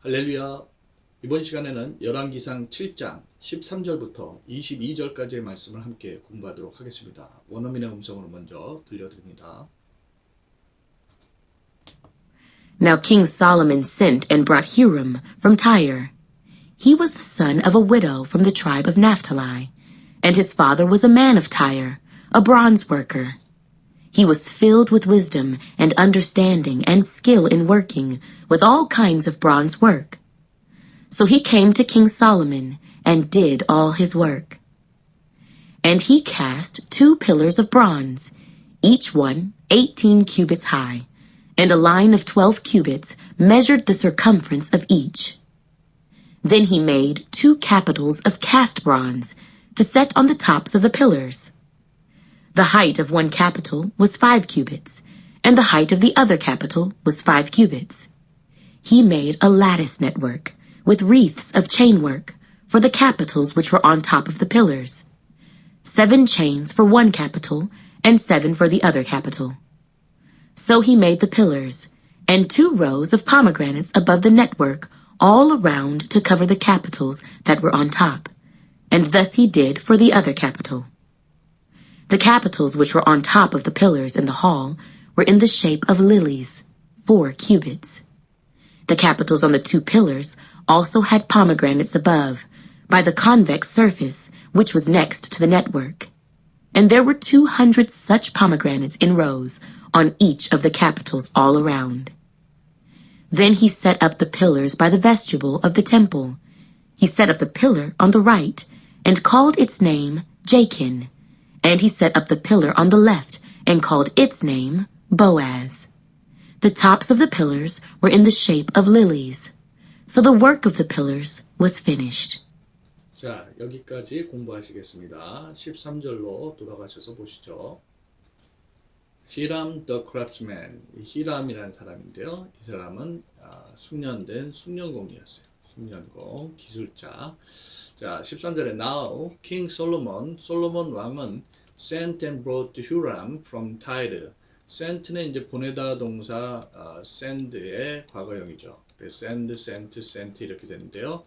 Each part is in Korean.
할렐루야. 이번 시간에는 열왕기상 7장 13절부터 22절까지의 말씀을 함께 공부하도록 하겠습니다. 원어민의 음성으로 먼저 들려드립니다. Now King Solomon sent and brought Huram from Tyre. He was the son of a widow from the tribe of Naphtali, and his father was a man of Tyre, a bronze worker. He was filled with wisdom and understanding and skill in working with all kinds of bronze work. So he came to King Solomon and did all his work. And he cast two pillars of bronze, each one eighteen cubits high, and a line of twelve cubits measured the circumference of each. Then he made two capitals of cast bronze to set on the tops of the pillars. The height of one capital was five cubits, and the height of the other capital was five cubits. He made a lattice network with wreaths of chainwork for the capitals which were on top of the pillars. Seven chains for one capital and seven for the other capital. So he made the pillars and two rows of pomegranates above the network all around to cover the capitals that were on top. And thus he did for the other capital. The capitals which were on top of the pillars in the hall were in the shape of lilies, four cubits. The capitals on the two pillars also had pomegranates above, by the convex surface which was next to the network. And there were two hundred such pomegranates in rows on each of the capitals all around. Then he set up the pillars by the vestibule of the temple. He set up the pillar on the right and called its name Jachin. And he set up the pillar on the left and called its name Boaz. The tops of the pillars were in the shape of lilies. So the work of the pillars was finished. 자, 여기까지 공부하시겠습니다. 13절로 돌아가셔서 보시죠. 히람 더 크래프트맨, 히람이라는 사람인데요. 이 사람은 아, 숙련된 숙련공이었어요. 숙련공, 기술자. 자, 13절에 Now King Solomon, 솔로몬 왕은 sent and brought Huram from Tyre. sent는 이제 보내다 동사 어, send의 과거형이죠. 그래서 send, sent, sent 이렇게 되는데요.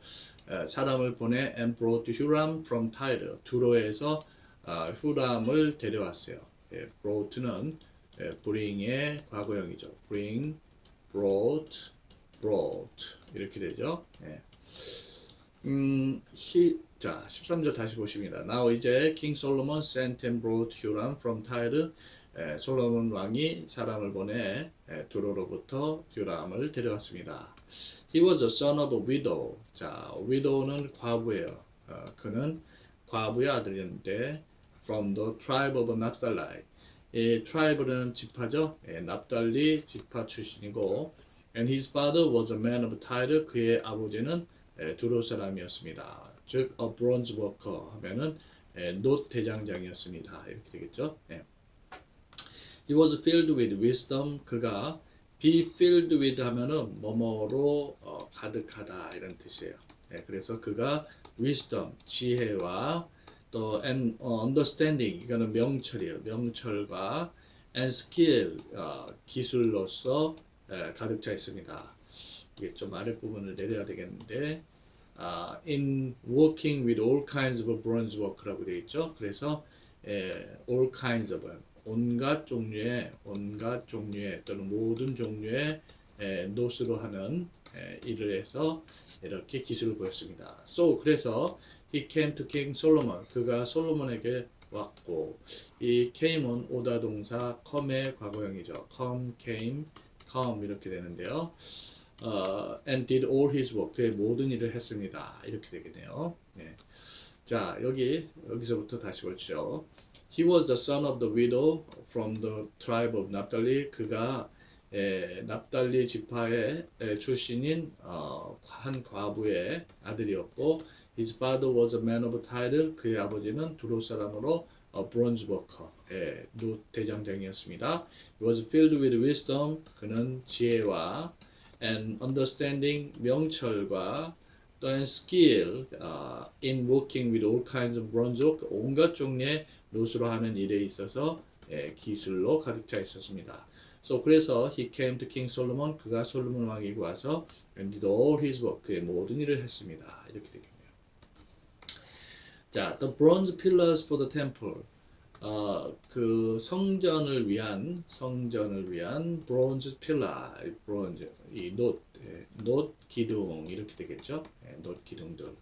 어, 사람을 보내 and brought Huram from Tyre. 두로에서 어, 후람을 데려왔어요. 예, brought는 예, bring의 과거형이죠. bring, brought, brought 이렇게 되죠. 예. 음, 히, 자, 13절 다시 보십니다. Now 이제 King Solomon sent and brought Huram from Tyre. 에, 솔로몬 왕이 사람을 보내 에, 두로로부터 휴람을 데려왔습니다. He was a son of a widow. 자, widow는 과부예요. 어, 그는 과부의 아들이었는데 from the tribe of Naphtali. 이 tribe는 지파죠. 예, 납달리 지파 출신이고 and his father was a man of Tyre. 그의 아버지는 에, 두로 사람이었습니다. 즉 a bronze worker 하면은 에, 놋 대장장이었습니다. 이렇게 되겠죠. 예. He was filled with wisdom. 그가 be filled with 하면은 뭐뭐로 어, 가득하다 이런 뜻이에요. 예, 그래서 그가 wisdom 지혜와 또 and 어, understanding 이거는 명철이에요. 명철과 and skill 어, 기술로서 예, 가득 차 있습니다. 이게 좀 아랫 부분을 내려야 되겠는데 아, in working with all kinds of bronze work라고 되어 있죠. 그래서 예, all kinds of 온갖 종류의 온갖 종류의 또는 모든 종류의 에, 노스로 하는 에, 일을 해서 이렇게 기술을 보였습니다. So 그래서 he came to King Solomon 그가 솔로몬에게 왔고 이 came은 오다 동사 come의 과거형이죠. come, came, come 이렇게 되는데요. 어, and did all his work 그의 모든 일을 했습니다. 이렇게 되겠네요. 예. 자 여기 여기서부터 다시 보죠. He was the son of the widow from the tribe of Naphtali. 그가 에, 납달리 지파의 에, 출신인 어, 한 과부의 아들이었고, his father was a man of Tyre. 그의 아버지는 두로 사람으로 어, bronze worker, 예, 노 대장장이었습니다. He was filled with wisdom. 그는 지혜와 and understanding 명철과 또 and skill 어, in working with all kinds of bronze work 온갖 종류의 노스로 하는 일에 있어서 예, 기술로 가득 차 있었습니다. So 그래서 he came to King Solomon 그가 솔로몬 왕에게 와서 and did all his work. 그의 모든 일을 했습니다. 이렇게 되겠네요. 자, the bronze pillars for the temple. 어, 그 성전을 위한 성전을 위한 bronze pillar, bronze 이놋 예, 놋 기둥 이렇게 되겠죠? 예, 놋 기둥들.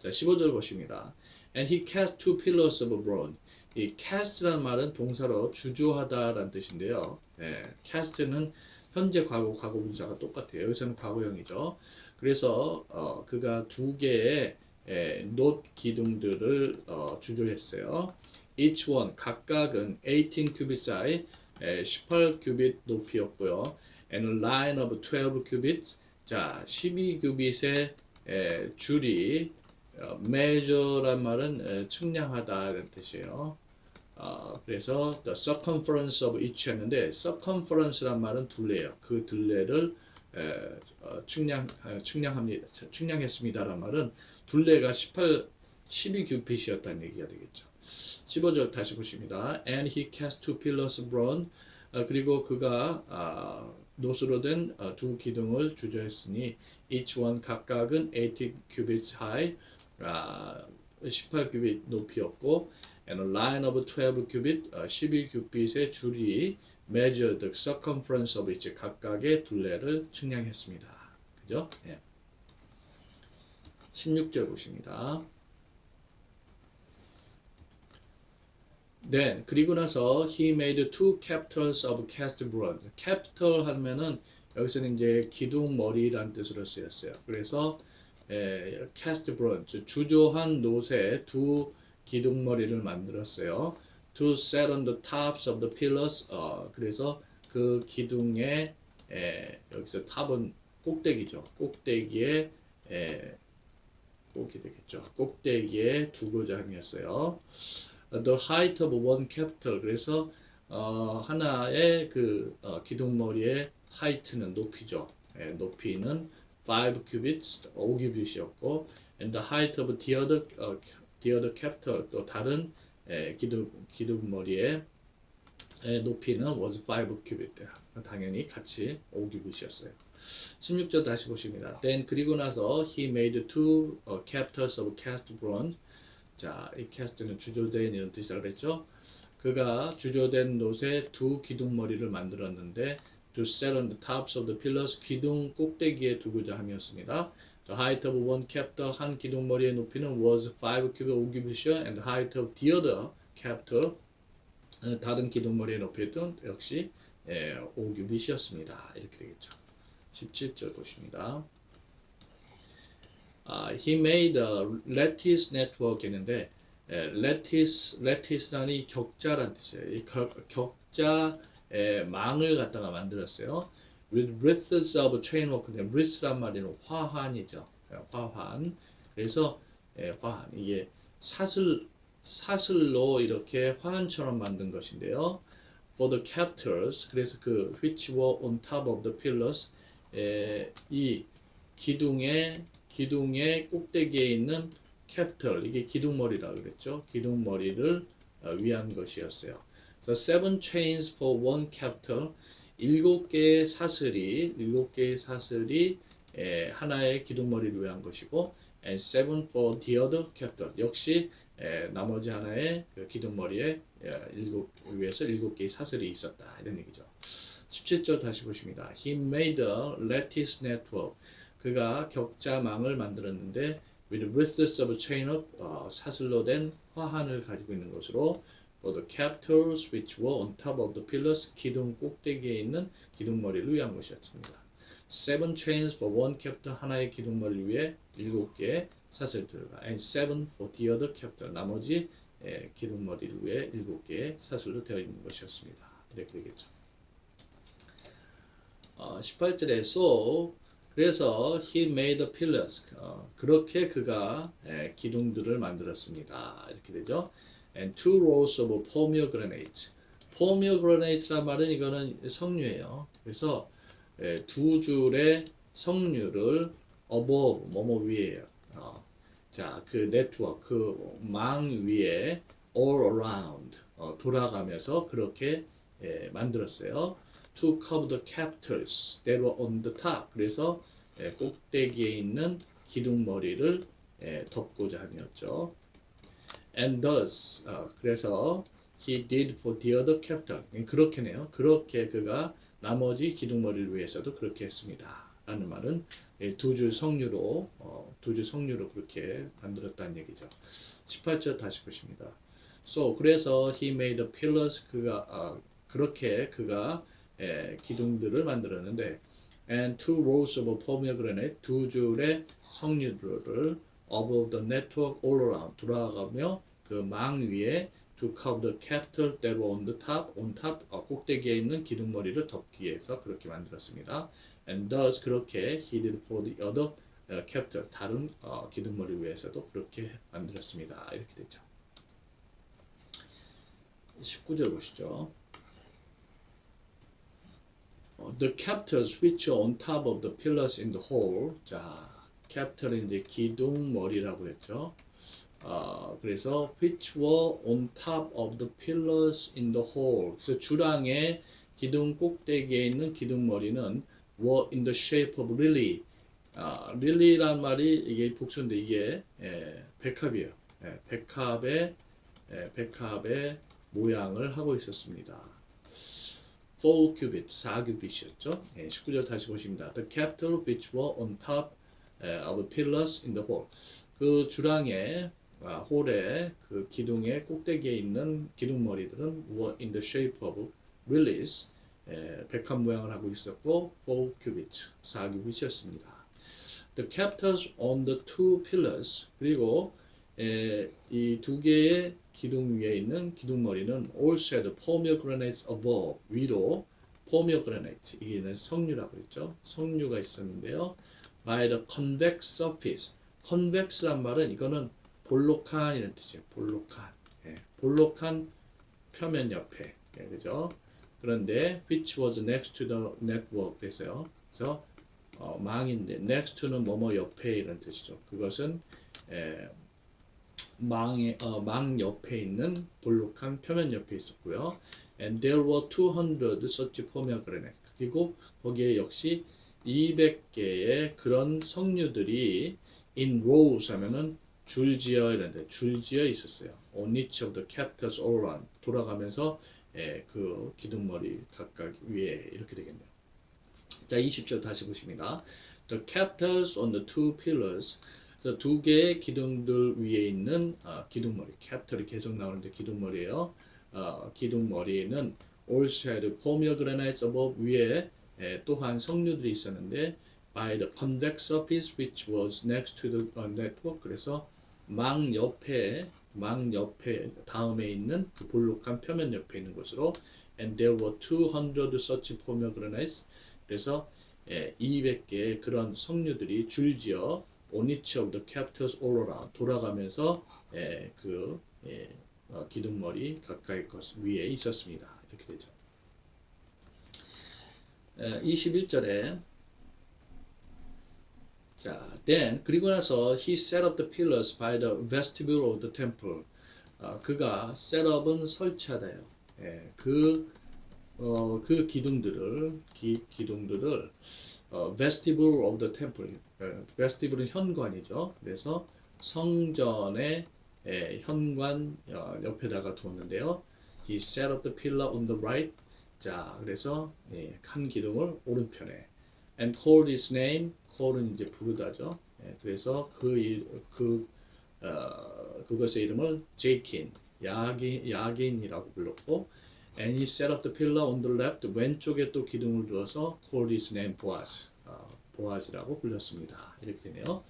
자, 15절 보십니다. And he cast two pillars of bronze. 이 cast라는 말은 동사로 주조하다라는 뜻인데요. 예, cast는 현재 과거 과거 분사가 똑같아요. 여기서는 과거형이죠. 그래서 어, 그가 두 개의 예, 놋 기둥들을 어, 주조했어요. Each one 각각은 18 cubit high, 예, 18 큐빗 높이였고요. And a line of 12 cubits. 자, 12 큐빗의 예, 줄이 어, measure란 말은 에, 측량하다라는 뜻이에요. 어, 그래서 the circumference of each 했는데 circumference란 말은 둘레예요. 그 둘레를 에, 어, 측량 에, 측량합니다. 측량했습니다란 말은 둘레가 18 12 규빗이었다는 얘기가 되겠죠. 15절 다시 보십니다. And he cast two pillars of bronze. 어, 그리고 그가 아, 노스로 된 두 기둥을 주저했으니 each one 각각은 80 cubits high. 아, 18규빗 높이였고 and a line of 12 cubit, 어, 12규빗의 줄이 measure the circumference of each 각각의 둘레를 측량했습니다. 그죠? 예. 16절 보십니다. Then 그리고 나서 he made two capitals of cast bronze. capital 하면은 여기서는 이제 기둥 머리란 뜻으로 쓰였어요. 그래서 에, cast bronze 주조한 놋의 두 기둥 머리를 만들었어요. To set on the tops of the pillars. 어, 그래서 그 기둥의 에, 여기서 탑은 꼭대기죠. 꼭대기에 에, 꼭이 되겠죠. 꼭대기에 두고자 함이었어요. The height of one capital. 그래서 어, 하나의 그 어, 기둥머리의 height는 높이죠. 예, 높이는 5 cubits, 5 cubit이었고, and the height of the other, 어, the other capital, 또 다른 예, 기둥 기둥머리의 예, 높이는 was 5 cubit. 당연히 같이 5 cubit이었어요. 16절 다시 보십니다. Then 그리고 나서 he made two uh, capitals of cast bronze. 자, 이 cast는 주조된 이런 뜻이라고 그랬죠. 그가 주조된 놋의 두 기둥머리를 만들었는데 to set on the tops of the pillars 기둥 꼭대기에 두고자 함이었습니다. The height of one capital 한 기둥머리의 높이는 was 5 cubit 5 cubit이요 and the height of the other capital 어, 다른 기둥머리의 높이도 역시 예, 5 cubit이었습니다. 이렇게 되겠죠. 17절 보십니다. 아, he made a lattice network 했는데 에, lattice, lattice라는 이 격자란 뜻이에요. 이 격, 격자의 망을 갖다가 만들었어요. with wreaths of chainwork. wreath란 말은 화환이죠. 예, 화환. 그래서 에, 화환 이게 사슬 사슬로 이렇게 화환처럼 만든 것인데요. For the capitals, 그래서 그 which were on top of the pillars, 에, 이 기둥의 기둥의 꼭대기에 있는 capital 이게 기둥머리라고 그랬죠. 기둥머리를 어, 위한 것이었어요. So seven chains for one capital 일곱 개의 사슬이 일곱 개의 사슬이 에, 하나의 기둥머리를 위한 것이고 and seven for the other capital 역시 에, 나머지 하나의 그 기둥머리에 에, 일곱 위에서 일곱 개의 사슬이 있었다 이런 얘기죠. 17절 다시 보십니다. He made a lattice network. 그가 격자망을 만들었는데 with wreaths of chain of 어, 사슬로 된 화환을 가지고 있는 것으로 for the capitals which were on top of the pillars 기둥 꼭대기에 있는 기둥머리를 위한 것이었습니다. Seven chains for one capital 하나의 기둥머리 위에 일곱 개의 사슬들과 and seven for the other capital 나머지 에, 기둥머리를 위해 일곱 개의 사슬로 되어 있는 것이었습니다. 이렇게 되겠죠. 어, 18절에 so 그래서 he made pillars 어, 그렇게 그가 에, 기둥들을 만들었습니다. 이렇게 되죠. and two rows of pomegranate. pomegranate란 말은 이거는 석류예요. 그래서 에, 두 줄의 석류를 above 뭐뭐 위에요. 어, 자, 그 네트워크, 그 망 위에 all around 어, 돌아가면서 그렇게 예, 만들었어요. To cover the capitals that were on the top. 그래서 예, 꼭대기에 있는 기둥머리를 예, 덮고자 함이었죠. And thus 어, 그래서 he did for the other capital 예, 그렇게네요. 그렇게 그가 나머지 기둥머리를 위해서도 그렇게 했습니다. 라는 말은 예, 두줄 성류로 어, 두줄 성류로 그렇게 만들었다는 얘기죠. 18절 다시 보십니다. So 그래서 he made the pillars 그가 아, 그렇게 그가 예, 기둥들을 만들었는데 and two rows of pomegranate 두 줄의 석류들을 above the network all around 돌아가며 그 망 위에 to cover the capital that were on the top on top 어, 꼭대기에 있는 기둥머리를 덮기 위해서 그렇게 만들었습니다. and thus 그렇게 he did for the other 어, capital 다른 어, 기둥머리를 위해서도 그렇게 만들었습니다. 이렇게 되죠. 19절 보시죠. 어, The capitals which are on top of the pillars in the hall. 자, capital은 이제 기둥머리라고 했죠. 어, 그래서 which were on top of the pillars in the hall. 그래서 주랑의 기둥 꼭대기에 있는 기둥머리는 were in the shape of lily. 아, 릴리란 말이 이게 복수인데 이게 예, 백합이에요. 예, 백합의 예, 백합의 모양을 하고 있었습니다. 4 cubit, 4규빗이었죠. 예, 19절 다시 보십니다. The capital which were on top 예, of pillars in the hall. 그 주랑의 아, 홀의 그 기둥의 꼭대기에 있는 기둥머리들은 were in the shape of lilies. 예, 백합 모양을 하고 있었고 4 cubit, 4규빗이었습니다. The capitals on the two pillars 그리고 이 두 개의 기둥 위에 있는 기둥머리는 also had pomegranates above 위로 pomegranate 이게는 석류라고 했죠. 석류가 있었는데요. by the convex surface convex란 말은 이거는 볼록한 이런 뜻이에요. 볼록한 예, 볼록한 표면 옆에 예, 그죠? 그런데 which was next to the network 그래서요. 그래서 어, 망인데 next to는 뭐뭐 옆에 이런 뜻이죠. 그것은 에, 망의 어, 망 옆에 있는 볼록한 표면 옆에 있었고요. And there were 200 such pomegranate. 그리고 거기에 역시 200개의 그런 석류들이 in rows 하면은 줄지어 이런데 줄지어 있었어요. On each of the capitals all around 돌아가면서 에, 그 기둥머리 각각 위에 이렇게 되겠네요. 자, 20절 다시 보십니다. The capitals on the two pillars. 두 개의 기둥들 위에 있는 어, 기둥머리. capital이 계속 나오는데 기둥머리예요. 어, 기둥머리에는 also had pomegranates above 위에 에, 또한 석류들이 있었는데 by the convex surface which was next to the uh, network. 그래서 망 옆에 망 옆에 다음에 있는 그 볼록한 표면 옆에 있는 곳으로 and there were 200 such pomegranates 그래서 예, 200개의 그런 석류들이 줄지어 of the capitals all around 돌아가면서 예, 그 예, 어, 기둥머리 가까이 것 위에 있었습니다. 이렇게 되죠. 예, 21절에 자, then 그리고 나서 he set up the pillars by the vestibule of the temple. 어, 그가 set up은 설치하다요. 예, 그 어, 그 기둥들을 기, 기둥들을 어, vestibule of the temple. 어, vestible은 현관이죠. 그래서 성전의 예, 현관 어, 옆에다가 두었는데요. He set up the pillar on the right. 자, 그래서 예, 한 기둥을 오른편에 and called his name. call은 이제 부르다죠. 예, 그래서 그, 일- 그 어, 그것의 이름을 제이킨, 야긴, 야긴이라고 불렀고 And he set up the pillar on the left. 왼쪽에 또 기둥을 두어서 called his name Boaz. 어, 보아즈라고 불렀습니다. 이렇게 되네요.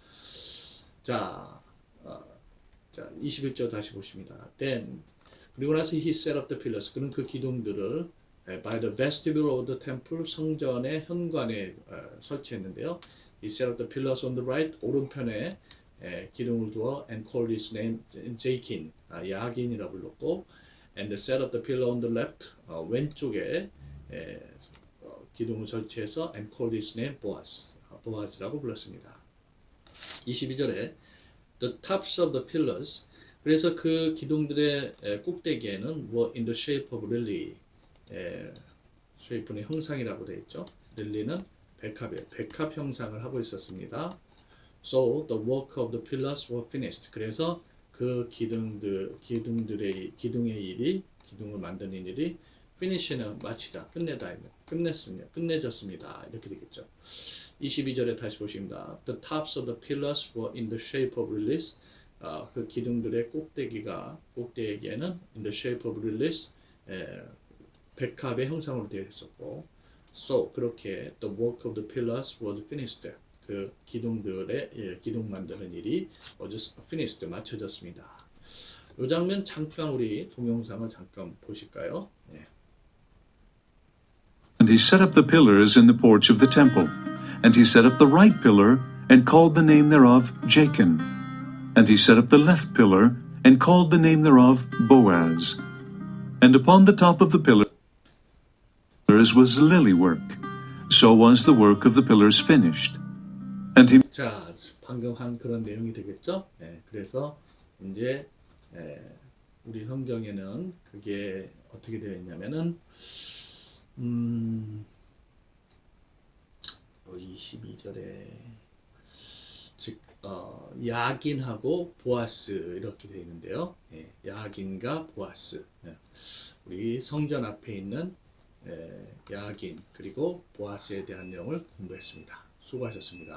자, 어, 자 21절 다시 보십니다. Then 그리고 나서 he set up the pillars. 그는 그 기둥들을 예, by the vestibule of the temple 성전의 현관에 어, 설치했는데요. He set up the pillars on the right 오른편에 예, 기둥을 두어 and called his name 제이킨 아, 야긴이라고 불렀고 and set up the pillar on the left 어, 왼쪽에 에, 어, 기둥을 설치해서 and called his name Boaz 어, 보아즈라고 불렀습니다. 22절에 the tops of the pillars 그래서 그 기둥들의 에, 꼭대기에는 were in the shape of lily 에, shape는 형상이라고 되어 있죠. 릴리는 백합이에요. 백합 형상을 하고 있었습니다. So the work of the pillars were finished. 그래서 그 기둥들 기둥들의 기둥의 일이 기둥을 만드는 일이 finish는 마치다, 끝내다, 끝냈습니다, 끝내졌습니다. 이렇게 되겠죠. 22절에 다시 보십니다. The tops of the pillars were in the shape of release. 아, 그 기둥들의 꼭대기가 꼭대기에는 in the shape of release 에, 백합의 형상으로 되어 있었고, so 그렇게 the work of the pillars was finished. 그 기둥들의 예, 기둥 만드는 일이 was finished 마쳐졌습니다. 이 장면 잠깐 우리 동영상을 잠깐 보실까요? 예. And he set up the pillars in the porch of the temple. And he set up the right pillar, and called the name thereof Jachin. And he set up the left pillar, and called the name thereof Boaz. And upon the top of the pillars was lily work. So was the work of the pillars finished. He 자, 방금 한 그런 내용이 되겠죠? 예, 그래서 이제 예, 우리 성경에는 그게 어떻게 되어 있냐면은 음, 22절에 즉 어, 야긴하고 보아스 이렇게 되어 있는데요. 예, 야긴과 보아스. 예, 우리 성전 앞에 있는 예, 야긴 그리고 보아스에 대한 내용을 공부했습니다. 수고하셨습니다.